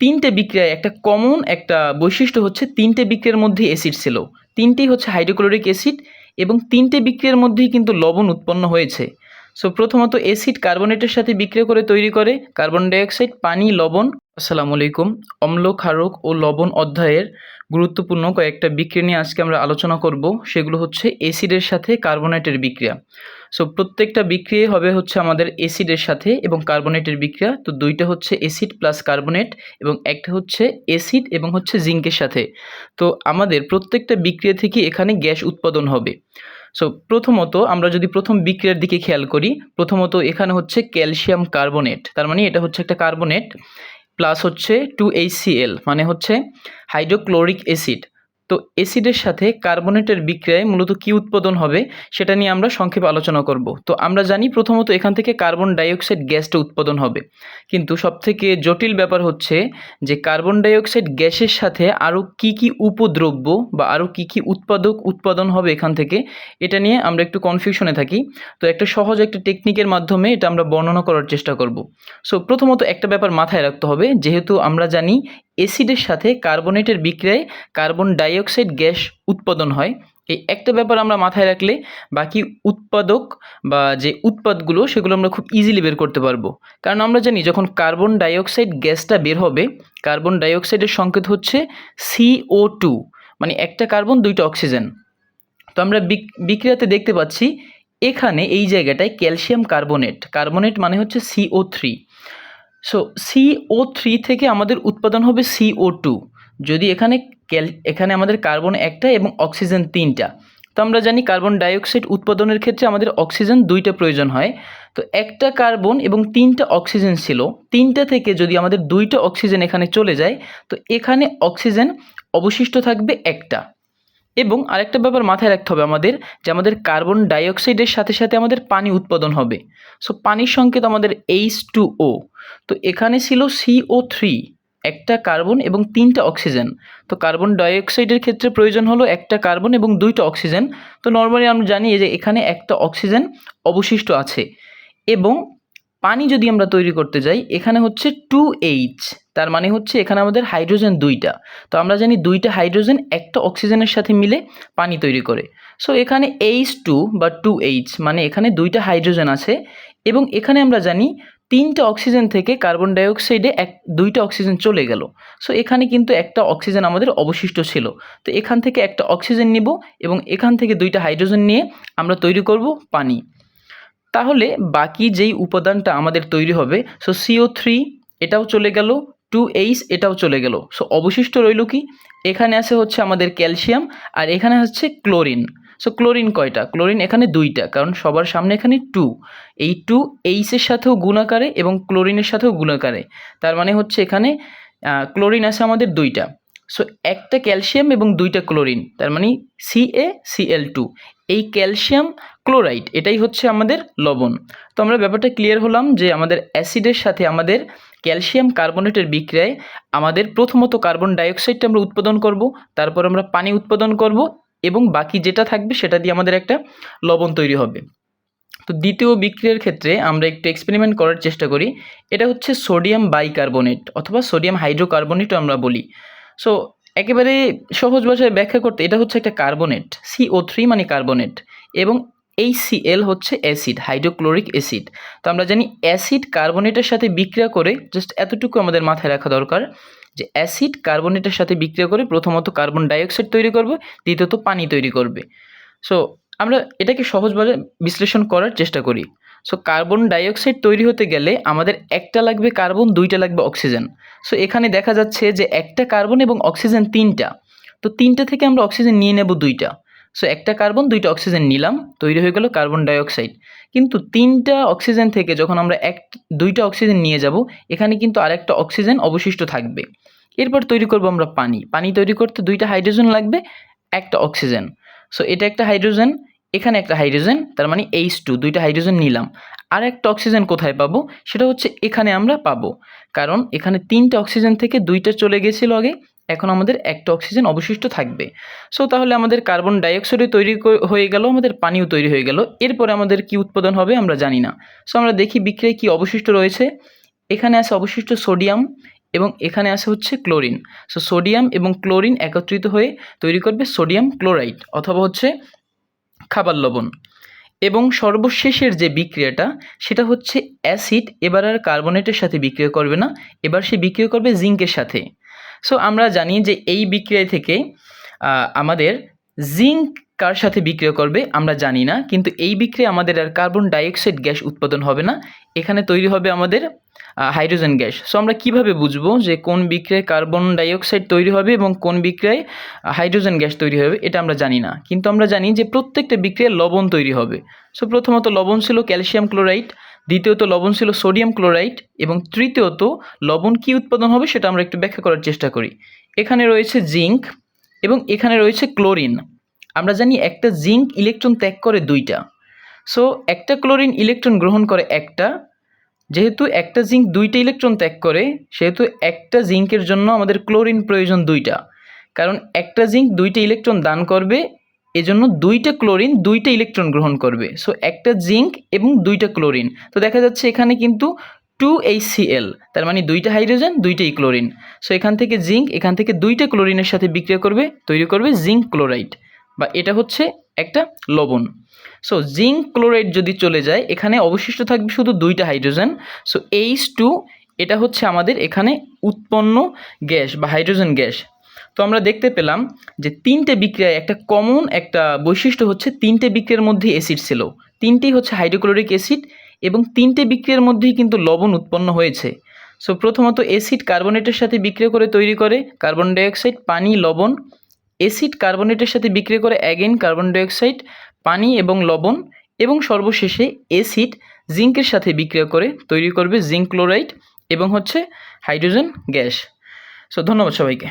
তিনটে বিক্রিয়ায় একটা কমন একটা বৈশিষ্ট্য হচ্ছে তিনটে বিক্রিয়ার মধ্যে অ্যাসিড ছিল। তিনটেই হচ্ছে হাইড্রোক্লোরিক অ্যাসিড এবং তিনটে বিক্রিয়ার মধ্যেই কিন্তু লবণ উৎপন্ন হয়েছে। সো প্রথমত অ্যাসিড কার্বনেটের সাথে বিক্রিয়া করে তৈরি করে কার্বন ডাইঅক্সাইড পানি, লবণ। আসসালামু আলাইকুম। অম্ল, ক্ষারক ও লবণ অধ্যায়ের গুরুত্বপূর্ণ কয়েকটা বিক্রিয়া নিয়ে আজকে আমরা আলোচনা করব। সেগুলো হচ্ছে অ্যাসিডের সাথে কার্বনেটের বিক্রিয়া। সো প্রত্যেকটা বিক্রিয়া হবে হচ্ছে আমাদের অ্যাসিডের সাথে এবং কার্বোনেটের বিক্রিয়া। তো দুইটা হচ্ছে অ্যাসিড প্লাস কার্বোনেট এবং একটা হচ্ছে অ্যাসিড এবং হচ্ছে জিঙ্কের সাথে। তো আমাদের প্রত্যেকটা বিক্রিয়া থেকে এখানে গ্যাস উৎপাদন হবে। সো প্রথমত আমরা যদি প্রথম বিক্রিয়ার দিকে খেয়াল করি, প্রথমত এখানে হচ্ছে ক্যালসিয়াম কার্বনেট তার মানে এটা হচ্ছে একটা কার্বোনেট প্লাস হচ্ছে টু এইচসিএল মানে হচ্ছে হাইড্রোক্লোরিক অ্যাসিড তো অ্যাসিডের সাথে কার্বনেটের বিক্রিয়ায় মূলত কী উৎপাদন হবে সেটা নিয়ে আমরা সংক্ষেপে আলোচনা করব। তো আমরা জানি প্রথমত এখান থেকে কার্বন ডাইঅক্সাইড গ্যাসটা উৎপাদন হবে। কিন্তু সবথেকে জটিল ব্যাপার হচ্ছে যে কার্বন ডাইঅক্সাইড গ্যাসের সাথে আরও কি কি উপদ্রব্য বা আরও কি কি উৎপাদক উৎপাদন হবে এখান থেকে, এটা নিয়ে আমরা একটু কনফিউশনে থাকি। তো একটা সহজ একটা টেকনিকের মাধ্যমে এটা আমরা বর্ণনা করার চেষ্টা করব। সো প্রথমত একটা ব্যাপার মাথায় রাখতে হবে, যেহেতু আমরা জানি অ্যাসিডের সাথে কার্বনেটের বিক্রিয়ায় কার্বন ডাইঅক্সাইড গ্যাস উৎপাদন হয়। এই একটা ব্যাপার আমরা মাথায় রাখলে বাকি উৎপাদক বা যে উৎপাদগুলো, সেগুলো আমরা খুব ইজিলি বের করতে পারব। কারণ আমরা জানি যখন কার্বন ডাইঅক্সাইড গ্যাসটা বের হবে কার্বন ডাইঅক্সাইডের সংকেত হচ্ছে সিও টু মানে একটা কার্বন দুইটা অক্সিজেন তো আমরা বিক- বিক্রিয়াতে দেখতে পাচ্ছি এখানে এই জায়গাটায় ক্যালসিয়াম কার্বনেট কার্বনেট মানে হচ্ছে CO three so CO three থেকে আমাদের উৎপাদন হবে সিও টু যদি এখানে এখানে আমাদের কার্বন একটা এবং অক্সিজেন তিনটা। তো আমরা জানি কার্বন ডাইঅক্সাইড উৎপাদনের ক্ষেত্রে আমাদের অক্সিজেন দুইটা প্রয়োজন হয়। তো একটা কার্বন এবং তিনটা অক্সিজেন ছিল। তিনটা থেকে যদি আমাদের দুইটা অক্সিজেন এখানে চলে যায়, তো এখানে অক্সিজেন অবশিষ্ট থাকবে একটা। এবং আরেকটা ব্যাপার মাথায় রাখতে হবে আমাদের, যে আমাদের কার্বন ডাইঅক্সাইডের সাথে সাথে আমাদের পানি উৎপাদন হবে। সো পানির সংকেত আমাদের এইচ টু ও তো এখানে ছিল সিও থ্রি একটা কার্বন এবং তিনটা অক্সিজেন। তো কার্বন ডাইঅক্সাইডের ক্ষেত্রে প্রয়োজন হলো একটা কার্বন এবং দুইটা অক্সিজেন। তো নর্মালি আমরা জানি যে এখানে একটা অক্সিজেন অবশিষ্ট আছে এবং পানি যদি আমরা তৈরি করতে যাই, এখানে হচ্ছে টু এইচ তার মানে হচ্ছে এখানে আমাদের হাইড্রোজেন দুইটা। তো আমরা জানি দুইটা হাইড্রোজেন একটা অক্সিজেনের সাথে মিলে পানি তৈরি করে। সো এখানে এইচ টু বা টু এইচ মানে এখানে দুইটা হাইড্রোজেন আছে এবং এখানে আমরা জানি তিনটা অক্সিজেন থেকে কার্বন ডাইঅক্সাইডে এক, দুইটা অক্সিজেন চলে গেল। সো এখানে কিন্তু একটা অক্সিজেন আমাদের অবশিষ্ট ছিল। তো এখান থেকে একটা অক্সিজেন নিব এবং এখান থেকে দুইটা হাইড্রোজেন নিয়ে আমরা তৈরি করব পানি। তাহলে বাকি যেই উপাদানটা আমাদের তৈরি হবে সো সিও থ্রি এটাও চলে গেল। টু এইচ এটাও চলে গেল। সো অবশিষ্ট রইল কি? এখানে আছে হচ্ছে আমাদের ক্যালসিয়াম আর এখানে হচ্ছে ক্লোরিন সো ক্লোরিন কয়টা? ক্লোরিন এখানে দুইটা, কারণ সবার সামনে এখানে টু এই টু এইচের সাথেও গুণাকারে এবং ক্লোরিনের সাথেও গুণাকারে তার মানে হচ্ছে এখানে ক্লোরিন আছে আমাদের দুইটা। সো একটা ক্যালসিয়াম এবং দুইটা ক্লোরিন তার মানে সি এ সিএল টু এই ক্যালসিয়াম ক্লোরাইড এটাই হচ্ছে আমাদের লবণ। তো আমরা ব্যাপারটা ক্লিয়ার হলাম যে আমাদের অ্যাসিডের সাথে আমাদের ক্যালসিয়াম কার্বনেটের বিক্রিয়ায় আমাদের প্রথমত কার্বন ডাইঅক্সাইডটা আমরা উৎপাদন করব, তারপর আমরা পানি উৎপাদন করব এবং বাকি যেটা থাকবে সেটা দিয়ে আমাদের একটা লবণ তৈরি হবে। তো দ্বিতীয় বিক্রিয়ার ক্ষেত্রে আমরা একটু এক্সপেরিমেন্ট করার চেষ্টা করি। এটা হচ্ছে সোডিয়াম বাইকার্বনেট অথবা সোডিয়াম হাইড্রোকার্বনেটও আমরা বলি। সো একেবারে সহজ ভাষায় ব্যাখ্যা করতে এটা হচ্ছে একটা কার্বনেট সিও থ্রি মানে কার্বনেট এবং এই সিএল হচ্ছে অ্যাসিড হাইড্রোক্লোরিক অ্যাসিড তো আমরা জানি অ্যাসিড কার্বনেটের সাথে বিক্রিয়া করে জাস্ট এতটুকু আমাদের মাথায় রাখা দরকার যে অ্যাসিড কার্বনেটের সাথে বিক্রিয়া করে প্রথমত কার্বন ডাইঅক্সাইড তৈরি করবে দ্বিতীয়ত পানি তৈরি করবে সো আমরা এটাকে সহজভাবে বিশ্লেষণ করার চেষ্টা করি সো কার্বন ডাইঅক্সাইড তৈরি হতে গেলে আমাদের একটা লাগবে কার্বন দুইটা লাগবে অক্সিজেন সো এখানে দেখা যাচ্ছে যে একটা কার্বন এবং অক্সিজেন তিনটা তো তিনটা থেকে আমরা অক্সিজেন নিয়ে নেব দুইটা সো একটা কার্বন দুইটা অক্সিজেন নিলাম, তৈরি হয়ে গেল কার্বন ডাইঅক্সাইড কিন্তু তিনটা অক্সিজেন থেকে যখন আমরা এক, দুইটা অক্সিজেন নিয়ে যাব, এখানে কিন্তু আরেকটা অক্সিজেন অবশিষ্ট থাকবে। এরপর তৈরি করব আমরা পানি। পানি তৈরি করতে দুইটা হাইড্রোজেন লাগবে, একটা অক্সিজেন সো এটা একটা হাইড্রোজেন এখানে একটা হাইড্রোজেন তার মানে এইচ টু দুইটা হাইড্রোজেন নিলাম। আর একটা অক্সিজেন কোথায় পাবো? সেটা হচ্ছে এখানে আমরা পাবো। কারণ এখানে তিনটা অক্সিজেন থেকে দুইটা চলে গেছিল আগে এখন আমাদের একটা অক্সিজেন অবশিষ্ট থাকবে। সো তাহলে আমাদের কার্বন ডাইঅক্সাইডও তৈরি হয়ে গেল, আমাদের পানিও তৈরি হয়ে গেল। এরপরে আমাদের কি উৎপাদন হবে আমরা জানি না। সো আমরা দেখি বিক্রিয়ায় কি অবশিষ্ট রয়েছে। এখানে আছে অবশিষ্ট সোডিয়াম এবং এখানে আছে হচ্ছে ক্লোরিন। সো সোডিয়াম এবং ক্লোরিন একত্রিত হয়ে তৈরি করবে সোডিয়াম ক্লোরাইড অথবা হচ্ছে খাবার লবণ। এবং সর্বশেষের যে বিক্রিয়াটা, সেটা হচ্ছে অ্যাসিড এবার আর কার্বনেটের সাথে বিক্রিয়া করবে না। এবার সে বিক্রিয়া করবে জিঙ্কের সাথে। সো আমরা জানি যে এই বিক্রিয়া থেকে আমাদের জিঙ্ক কার সাথে বিক্রিয়া করবে আমরা জানি না, কিন্তু এই বিক্রিয়া আমাদের আর কার্বন ডাইঅক্সাইড গ্যাস উৎপাদন হবে না। এখানে তৈরি হবে আমাদের হাইড্রোজেন গ্যাস। সো আমরা কীভাবে বুঝব যে কোন বিক্রিয়ায় কার্বন ডাইঅক্সাইড তৈরি হবে এবং কোন বিক্রিয়ায় হাইড্রোজেন গ্যাস তৈরি হবে এটা আমরা জানি না। কিন্তু আমরা জানি যে প্রত্যেকটা বিক্রিয়ায় লবণ তৈরি হবে। সো প্রথমত লবণ ছিল ক্যালসিয়াম ক্লোরাইড দ্বিতীয়ত লবণ ছিল সোডিয়াম ক্লোরাইড এবং তৃতীয়ত লবণ কি উৎপাদন হবে সেটা আমরা একটু ব্যাখ্যা করার চেষ্টা করি। এখানে রয়েছে জিঙ্ক এবং এখানে রয়েছে ক্লোরিন। আমরা জানি একটা জিঙ্ক ইলেকট্রন ত্যাগ করে দুইটা। সো, একটা ক্লোরিন ইলেকট্রন গ্রহণ করে একটা। যেহেতু একটা জিঙ্ক দুইটা ইলেকট্রন ত্যাগ করে, সেহেতু একটা জিঙ্কের জন্য আমাদের ক্লোরিন প্রয়োজন দুইটা। কারণ একটা জিঙ্ক দুইটা ইলেকট্রন দান করবে এজন্য দুইটা ক্লোরিন, দুইটা ইলেকট্রন গ্রহণ করবে। সো একটা জিঙ্ক এবং দুইটা ক্লোরিন। তো দেখা যাচ্ছে এখানে কিন্তু টু এইচসিএল তার মানে দুইটা হাইড্রোজেন, দুইটাই ক্লোরিন। সো এখান থেকে জিঙ্ক, এখান থেকে দুইটা ক্লোরিনের সাথে বিক্রিয়া করবে, তৈরি করবে জিঙ্ক ক্লোরাইড। বা এটা হচ্ছে একটা লবণ। সো জিঙ্ক ক্লোরাইড যদি চলে যায়, এখানে অবশিষ্ট থাকবে শুধু দুইটা হাইড্রোজেন। সো এইচ টু এটা হচ্ছে আমাদের এখানে উৎপন্ন গ্যাস বা হাইড্রোজেন গ্যাস। তো আমরা দেখতে পেলাম যে তিনটে বিক্রিয়ায় একটা কমন একটা বৈশিষ্ট্য হচ্ছে তিনটে বিক্রিয়ার মধ্যে অ্যাসিড ছিল। তিনটেই হচ্ছে হাইড্রোক্লোরিক অ্যাসিড এবং তিনটে বিক্রিয়ার মধ্যেই কিন্তু লবণ উৎপন্ন হয়েছে। সো প্রথমত অ্যাসিড কার্বনেটের সাথে বিক্রিয়া করে তৈরি করে কার্বন ডাইঅক্সাইড পানি, লবণ। অ্যাসিড কার্বনেটের সাথে বিক্রিয়া করে অ্যাগেন কার্বন ডাইঅক্সাইড পানি এবং লবণ। এবং সর্বশেষে অ্যাসিড জিঙ্কের সাথে বিক্রিয়া করে তৈরি করবে জিঙ্ক ক্লোরাইড এবং হচ্ছে হাইড্রোজেন গ্যাস সো ধন্যবাদ সবাইকে।